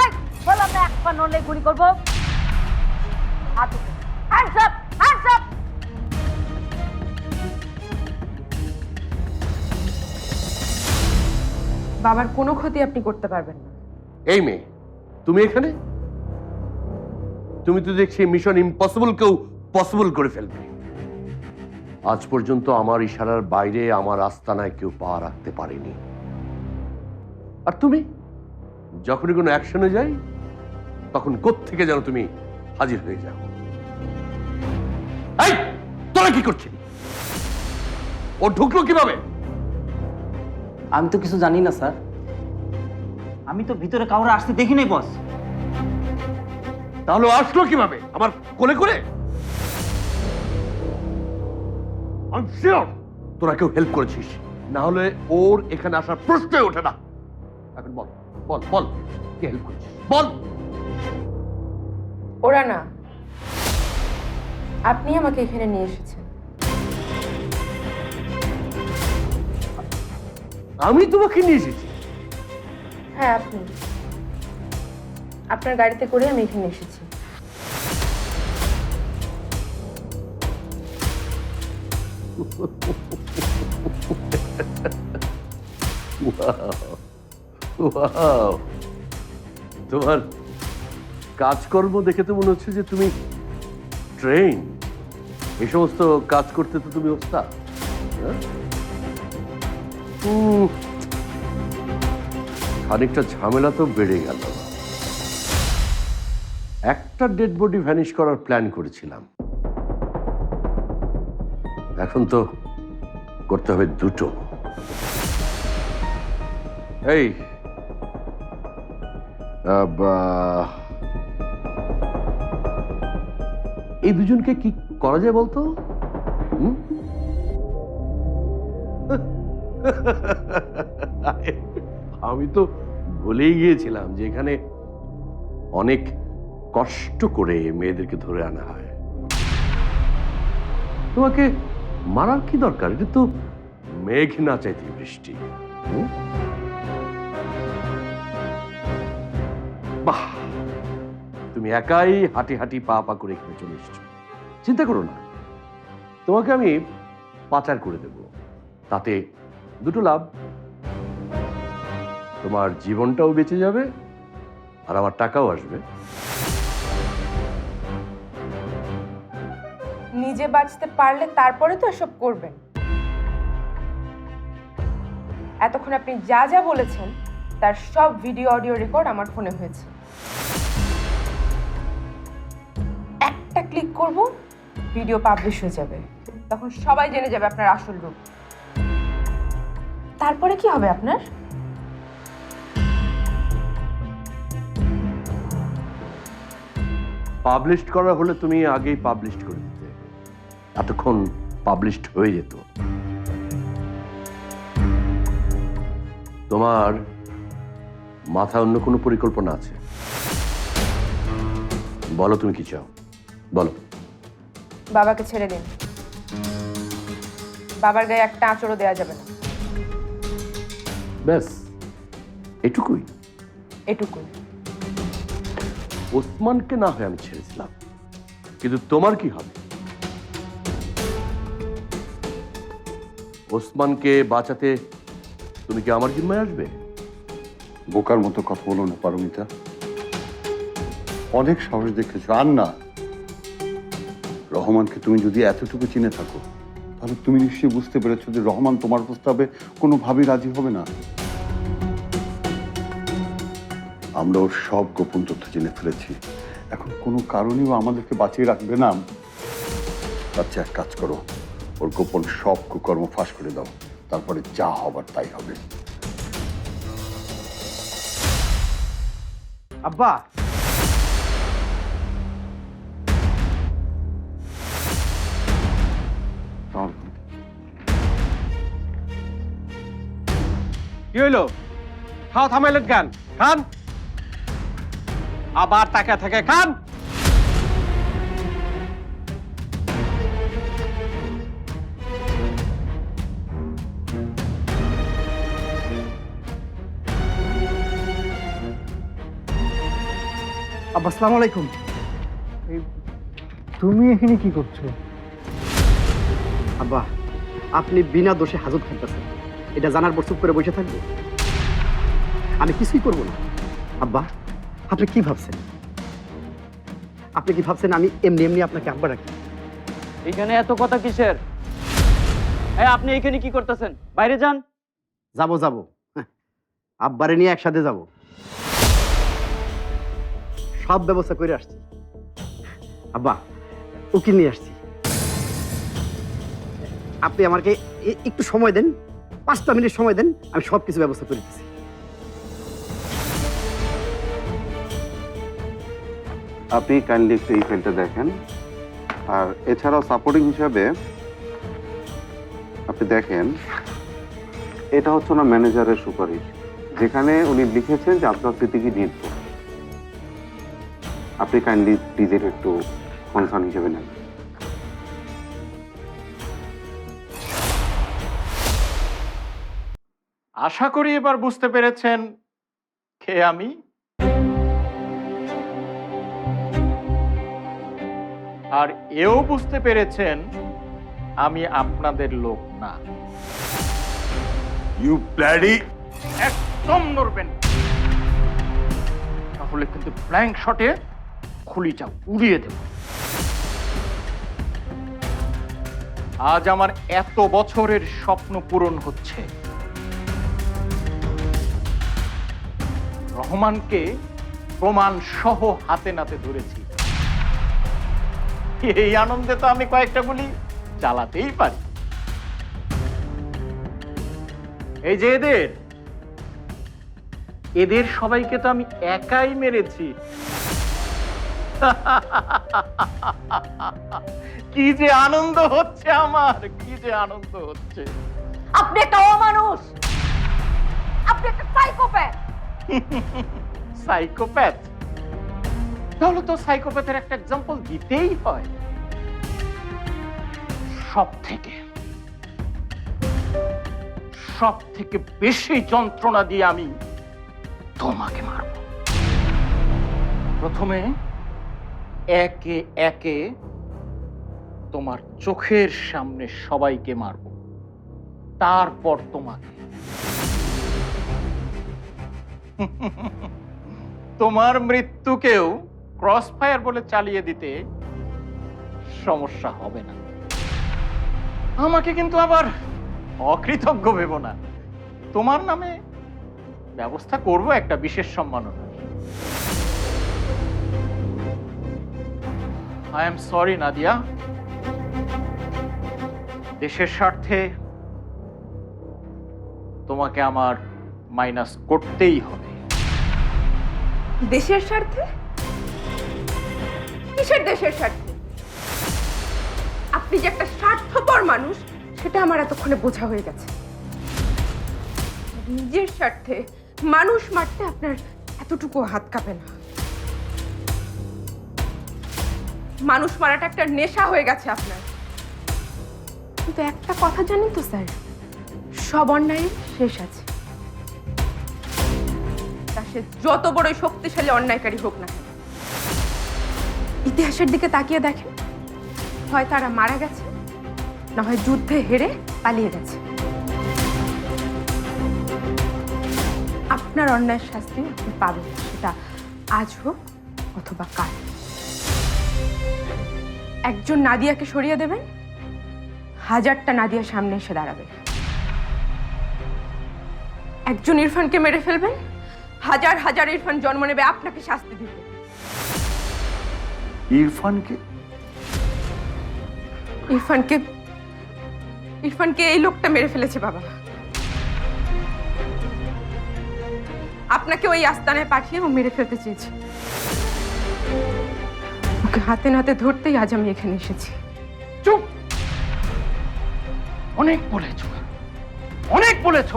এই বাবার কোনো ক্ষতি আপনি করতে পারবেন না। এই মেয়ে, তুমি এখানে? তুমি তো দেখছি মিশন ইম্পসিবল কেউ পসিবল করে ফেলবে। আজ পর্যন্ত আমার ইশারার বাইরে, আমার আস্তানায় কেউ পা রাখতে পারেনি। আর তুমি? যখনই কোনো অ্যাকশনে যাই তখন থেকে যেন তুমি হাজির হয়ে যাও? এই তোরা কি করছিস? ও ঢুকলো কীভাবে? আমি তো কিছু জানি না স্যার। আমি তো ভিতরে কাউরে আসতে দেখি নাই বস। তাহলে আসলো কীভাবে? আমার কোলে sure তোরা কেউ হেল্প করেছিস। না হলে ওর এখানে আসার প্রশ্নই ওঠে না। বল বল কে হেল্প করেছিস? বল। ওরা না আপনি আমাকে এখানে নিয়ে এসেছেন। আমি তোমাকে নিয়ে এসেছি? হ্যাঁ আপনি। আপনার গাড়িতে করে আমি এখানে এসেছি। Wow! তোমার কাজকর্ম দেখে তো মনে হচ্ছে যে তুমি ট্রেন এই সমস্ত কাজ করতে তো তুমি ওস্তাদ হ্যাঁ? খানিকটা ঝামেলা তো বেড়ে গেল। একটা ডেড বডি ভ্যানিশ করার প্ল্যান করেছিলাম। এখন তো করতে হবে দুটো। এই এই দুজনকে কি করা যায় বলতো? আমি তো ভুলেই গিয়েছিলাম যে এখানে অনেক কষ্ট করে মেয়েদেরকে ধরে আনা হয়। তোমাকে মারার কি দরকার? এটা তো মেঘ না চাইতে বৃষ্টি। হুম? বাহ! তুমি একাই হাঁটি হাঁটি পা পা করে এখানে চলে এসছো। চিন্তা করো না। তোমাকে আমি পাচার করে দেব। তাতে দুটো লাভ। তোমার জীবনটাও বেঁচে যাবে আর আমার টাকাও আসবে। নিজে বাঁচতে পারলে তারপরে তো এসব করবেন। এতক্ষণ আপনি যা যা বলেছেন তার সব ভিডিও অডিও রেকর্ড আমার ফোনে হয়েছে। একটা ক্লিক করব ভিডিও পাবলিশ হয়ে যাবে। তখন সবাই জেনে যাবে আপনার আসল রূপ। তারপরে কি হবে আপনার? পাবলিশড করা হলে তুমি আগেই পাবলিশড করে দিতে। এতক্ষণ পাবলিশড হয়ে যেত। তোমার মাথায় অন্য কোনো পরিকল্পনা আছে? বলো তুমি কি চাও? বলো। বাবাকে ছেড়ে দিন। বাবার গায়ে একটা আঁচড়ও দেওয়া যাবে না। ব্যাস। এটুকুই। এটুকুই। ওসমানকে না হয় আমি ছেড়েছিলাম কিন্তু তোমার কি হবে? ওসমানকে বাঁচাতে তুমি কি আমার জিম্মায় আসবে? বোকার মতো কথা বলো না, পারমিতা। অনেক সাহস দেখেছ। আর না, রহমানকে তুমি যদি এতটুকু চিনে থাকো, তাহলে তুমি নিশ্চয়ই বুঝতে পেরেছ যে রহমান তোমার প্রস্তাবে কোনোভাবেই রাজি হবে না। আমরা ওর সব গোপন তথ্য জেনে ফেলেছি। এখন কোনো কারণেও আমাদেরকে বাঁচিয়ে রাখবে না। আচ্ছা এক কাজ করো। ওর গোপন সব কুকর্ম ফাঁস করে দাও। তারপরে যা হবার তাই হবে। আব্বা। কি হইল? খাওয়া থামাইলেন কেন? খান। আবার টাকা থাকে খান। আব্বা আসসালামু আলাইকুম। তুমি এখানে কি করছ? আব্বা আপনি বিনা দোষে হাজত খাইতেছেন। এটা জানার পর চুপ করে বসে থাকব। আমি কিছুই করব না। আব্বা আপনি কি ভাবছেন? আপনি কি ভাবছেন আমি এমনি এমনি আপনাকে আব্বা রাখি? এখানে এত কথা কিসের? হ্যাঁ আপনি এখানে কি করতেছেন? বাইরে যান। যাব যাব। হ্যাঁ, আব্বারে নিয়ে একসাথে যাব। সব ব্যবস্থা করে আসছি। আব্বা, উকিল নিয়ে আসছি। আপনি আমাকে একটু সময় দেন, পাঁচটা মিনিট সময় দেন, আমি সব কিছু ব্যবস্থা করে দিচ্ছি। আপনি কাইন্ডলি একটু এই ফাইলটা দেখেন। আর এছাড়াও সাপোর্টিং হিসাবে আপনি দেখেন, এটা হচ্ছে ওনার ম্যানেজারের সুপারিশ। যেখানে উনি লিখেছেন যে আপনার স্মৃতিকে নির্ভর। আপনি কাইন্ডলি এটা একটু কনসার্ন হিসেবে নেন। আশা করি এবার বুঝতে পেরেছেন কে আমি। আর এও বুঝতে পেরেছেন আমি আপনাদের লোক না। ইউ ব্ল্যাডি একদম নড়বেন। তাহলে কিন্তু ব্ল্যাঙ্ক শটে খুলিটা উড়িয়ে দেব। আজ আমার এত বছরের স্বপ্ন পূরণ হচ্ছে। রহমানকে প্রমাণ সহ হাতে নাতে ধরেছি। এই আনন্দে তো আমি কয়েকটা গুলি চালাতেই পারি। এই যে এদের এদের সবাইকে তো আমি একাই মেরেছি। কি যে আনন্দ হচ্ছে আমার কি যে আনন্দ হচ্ছে। আপনি একটা অমানুষ। আপনি একটা সাইকোপ্যাথ সাইকোপ্যাথ তাহলে তো সাইকোপ্যাথের একটা এক্সাম্পল দিতেই হয়। সব থেকে সব থেকে বেশি যন্ত্রণা দিয়ে আমি তোমাকে মারব। প্রথমে একে একে তোমার চোখের সামনে সবাইকে মারব। তারপর তোমাকে। তোমার মৃত্যুকেও ক্রস ফায়ার বলে চালিয়ে দিতে সমস্যা হবে না। আমাকে কিন্তু আবার অকৃতজ্ঞ ভেবো না। তোমার নামে ব্যবস্থা করব একটা বিশেষ সম্মাননা। আই এম সরি নাদিয়া দেশের স্বার্থে তোমাকে আমার মাইনাস করতেই হবে। দেশের স্বার্থে? কিসের দেশের স্বার্থে? আপনি যে একটা স্বার্থপর মানুষ, সেটা আমার এতক্ষণে বোঝা হয়ে গেছে। নিজের স্বার্থে মানুষ মারতে আপনার এতটুকু হাত কাঁপে না। মানুষ মারাটা একটা নেশা হয়ে গেছে আপনার। কিন্তু একটা কথা জানেন তো স্যার। সব অন্যায়ের শেষ আছে। তা সে যত বড়ই শক্তিশালী অন্যায়কারী হোক না কেন। ইতিহাসের দিকে তাকিয়ে দেখেন। হয় তারা মারা গেছে না হয় যুদ্ধে হেরে পালিয়ে গেছে। আপনার অন্যায়ের শাস্তি আপনি পাবেন সেটা আজ হোক অথবা কাল। একজন নাদিয়াকে সরিয়ে দেবেন হাজারটা নাদিয়া সামনে এসে দাঁড়াবে। একজন ইরফানকে মেরে ফেলবেন হাজার হাজার ইরফান জন্ম নেবে আপনাকে শাস্তি দিবে। ইরফানকে? ইরফানকে ইরফানকে এই লোকটা মেরে ফেলেছে বাবা। আপনাকে ওই আস্তানায় পাঠিয়ে ও মেরে ফেলতে চেয়েছে। ওকে হাতে নাতে ধরতেই আজ আমি এখানে এসেছি। চুপ! অনেক বলেছ। অনেক বলেছ।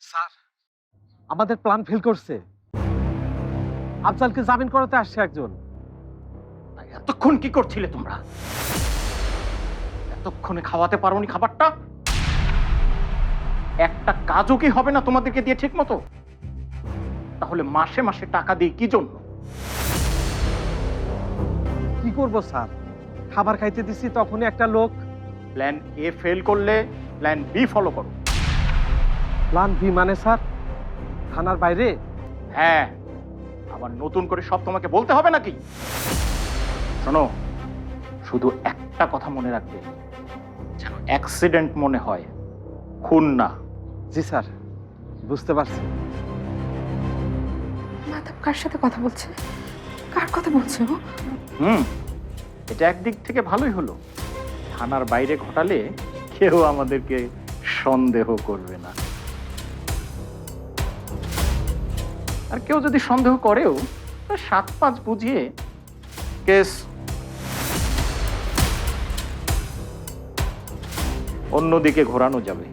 স্যার আমাদের প্ল্যান ফেল করছে। আফজালকে জামিন করাতে আসছে একজন। এতক্ষণ কি করছিলে তোমরা? এতক্ষণে খাওয়াতে পারোনি খাবারটা? একটা কাজও কি হবে না তোমাদেরকে দিয়ে ঠিক মতো তাহলে মাসে মাসে টাকা দিয়ে কি জন্য? কি করব স্যার? খাবার খাইতে দিছি তখনই একটা লোক। প্ল্যান এ ফেল করলে প্ল্যান বি ফলো করো। প্ল্যান বি মানে স্যার থানার বাইরে? হ্যাঁ। আবার নতুন করে সব তোমাকে বলতে হবে নাকি? শোনো শুধু একটা কথা মনে রাখবে। যেন অ্যাক্সিডেন্ট মনে হয় খুন না। জি স্যার। বুঝতে পারছি। মাধব কার সাথে কথা বলছে? কার কথা বলছে ও? হুম এটা একদিক থেকে ভালোই হলো। থানার বাইরে ঘটালে কেউ আমাদেরকে সন্দেহ করবে না। আর কেউ যদি সন্দেহ করেও সাত পাঁচ বুঝিয়ে কেস অন্যদিকে ঘোরানো যাবে।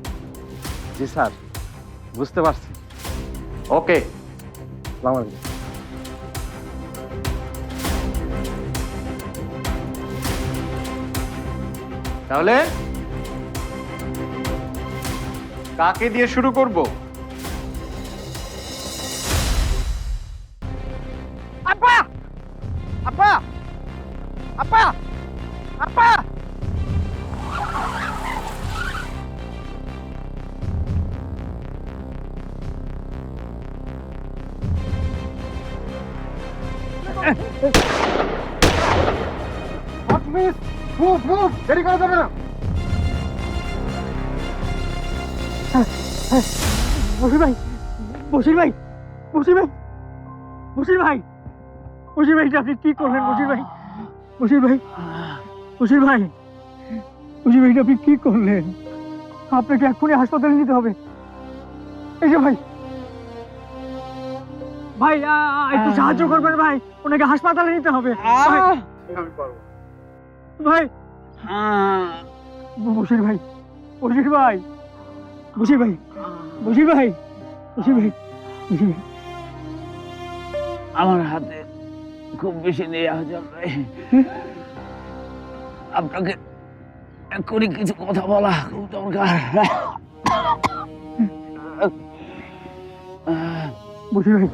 জি স্যার। বুঝতে পারছি। ওকে। তাহলে? কাকে দিয়ে শুরু করব? আপা! আপা! আপা! আপা! মুভ মুভ দেরি করা যাবে না বসির ভাই বসির ভাই বসির ভাই বসির ভাই বসির ভাই, আপনি কি করলেন বসির ভাই? বসির ভাই বসির ভাই বসির ভাই, আপনি কি করলেন? আপনাকে এক্ষুনি হাসপাতালে নিতে হবে। এই যে ভাই ভাই একটু সাহায্য করবেন ভাই? ওনাকে হাসপাতালে নিতে হবে। ভাই। বসির ভাই। বসির ভাই। বসির ভাই। বসির ভাই। বসির ভাই। বসির ভাই। আমার হাতে খুব বেশি আহজান ভাই আপনাকে এক্ষুনি কিছু কথা বলা খুব দরকার। বসির ভাই।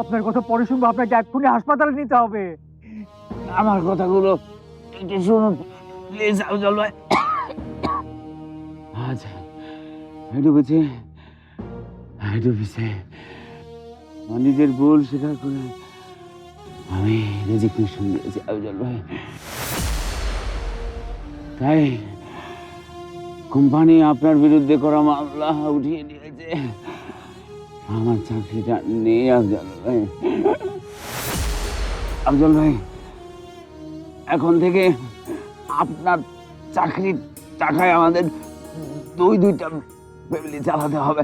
আপনার কথা পরে শুনব আপনাকে এক্ষুনি হাসপাতালে নিতে হবে। আমার কথাগুলো একটু শুনুন, প্লিজ আফজল ভাই আচ্ছা পিছিয়ে আমার নিজের ভুল স্বীকার করে আমি রেজিগনেশন দিয়েছি আফজল ভাই তাই কোম্পানি আপনার বিরুদ্ধে করা মামলা উঠিয়ে নিয়েছে। আমার চাকরিটা নেই, আফজল ভাই। আফজল ভাই, এখন থেকে আপনার চাকরির টাকায় আমাদের দুই, দুইটা ফ্যামিলি চালাতে হবে।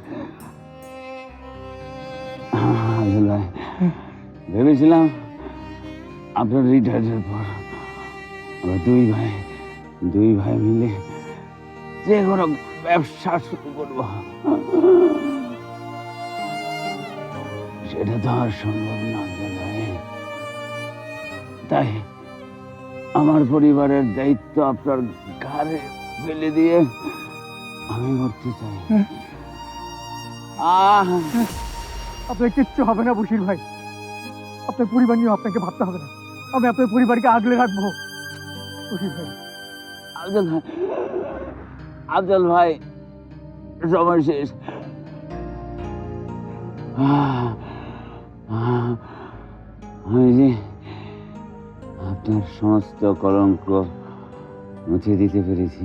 ভেবেছিলাম আপনার রিটায়ারের পর আমরা দুই ভাই দুই ভাই মিলে যে কোনো ব্যবসা শুরু করব। সেটা তো আর সম্ভব না তাই আমার পরিবারের দায়িত্ব আপনার ঘাড়ে ফেলে দিয়ে আমি মরতে চাই। আহ! আপনার কিচ্ছু হবে না বসির ভাই। আপনার পরিবার নিয়ে আপনাকে ভাবতে হবে না। আমি আপনার পরিবারকে আগলে রাখব বসির ভাই। আফজল ভাই আফজল ভাই সময় শেষ। আমি যে আপনার সমস্ত কলঙ্ক মুছে দিতে পেরেছি।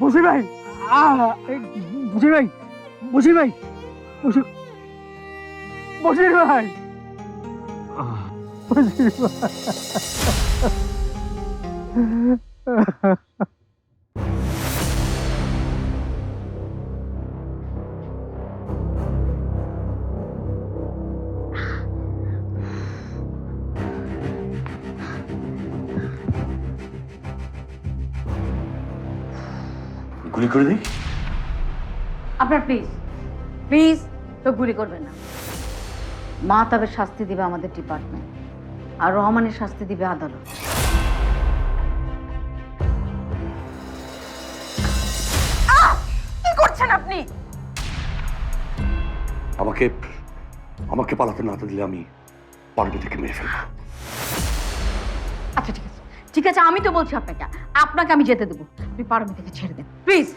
বসির ভাই বসির ভাই বসির ভাই বসির বসির ভাই। বসির ভাই। গুলি করে দিই? আপনার প্লিজ প্লিজ তো গুলি করবেন না। মা তবে শাস্তি দিবে আমাদের ডিপার্টমেন্ট আর রহমানের শাস্তি দিবে আদালত। আমাকে আমাকে পালাতে না দিলে আমি পার্বতীকে মেরে ফেলব। আচ্ছা ঠিক আছে। ঠিক আছে আমি তো বলছি আপনাকে আপনাকে আমি যেতে দেবো। আপনি পারমিতাকে ছেড়ে দেন প্লিজ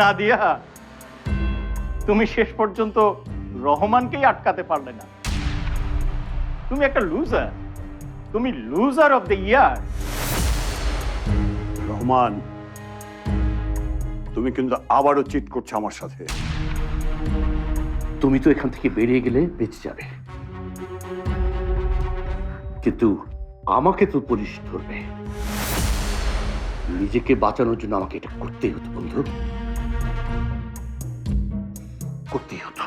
নাদিয়া তুমি শেষ পর্যন্ত রহমানকেই আটকাতে পারলে না। তুমি একটা লুজার তুমি loser of the year Rahman তুমি কিন্তু আবারও চিট করছ আমার সাথে। তুমি তো এখান থেকে বেরিয়ে গেলে বেঁচে যাবে। কিন্তু আমাকে তো পুলিশ ধরবে। নিজেকে বাঁচানোর জন্য আমাকে এটা করতেই হতো বন্ধু। করতেই হতো।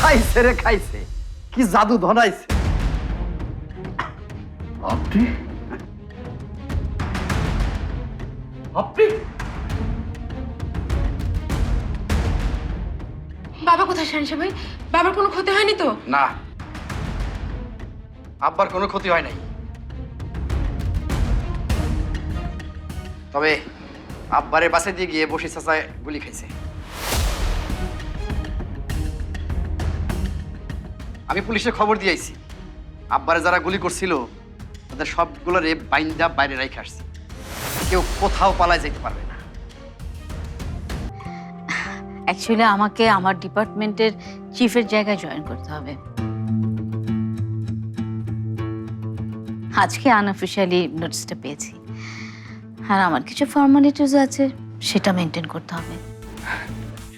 খাইছে রে খাইছে। কি জাদু ধনাইছে আপনি? আপনি? বাবা কোথায় শানসা ভাই? বাবার কোনো ক্ষতি হয়নি তো? না। আব্বার কোনো ক্ষতি হয় নাই। তবে আব্বারের পাশে দিয়ে গিয়ে বসে চাচায় গুলি খাইছে। আমি পুলিশে খবর দিয়েছি আব্বারে যারা গুলি করছিল তাদের সবগুলোর বাইন্দা বাইরে রেখে আসছি। কেউ কোথাও পালায় যেতে পারবে না। অ্যাকচুয়ালি আমাকে আমার ডিপার্টমেন্টের চিফের জায়গায় জয়েন করতে হবে। আজকে আনঅফিসিয়ালি নোটিসটা পেয়েছি। আর আমার কিছু ফর্মালিটিস আছে সেটা মেনটেন করতে হবে।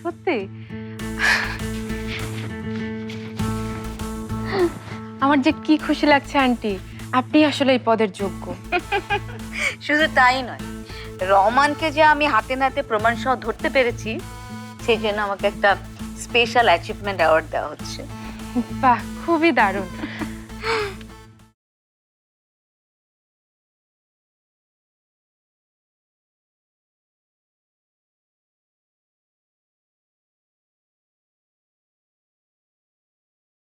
সত্যি? আমার যে কি খুশি লাগছে আন্টি আপনি আসলে এই পদের যোগ্য। শুধু তাই নয় রহমানকে যে আমি হাতে নাতে প্রমাণ সহ ধরতে পেরেছি সেই জন্য আমাকে একটা স্পেশাল অ্যাচিভমেন্ট অ্যাওয়ার্ড দেওয়া হচ্ছে। বাহ খুবই দারুণ।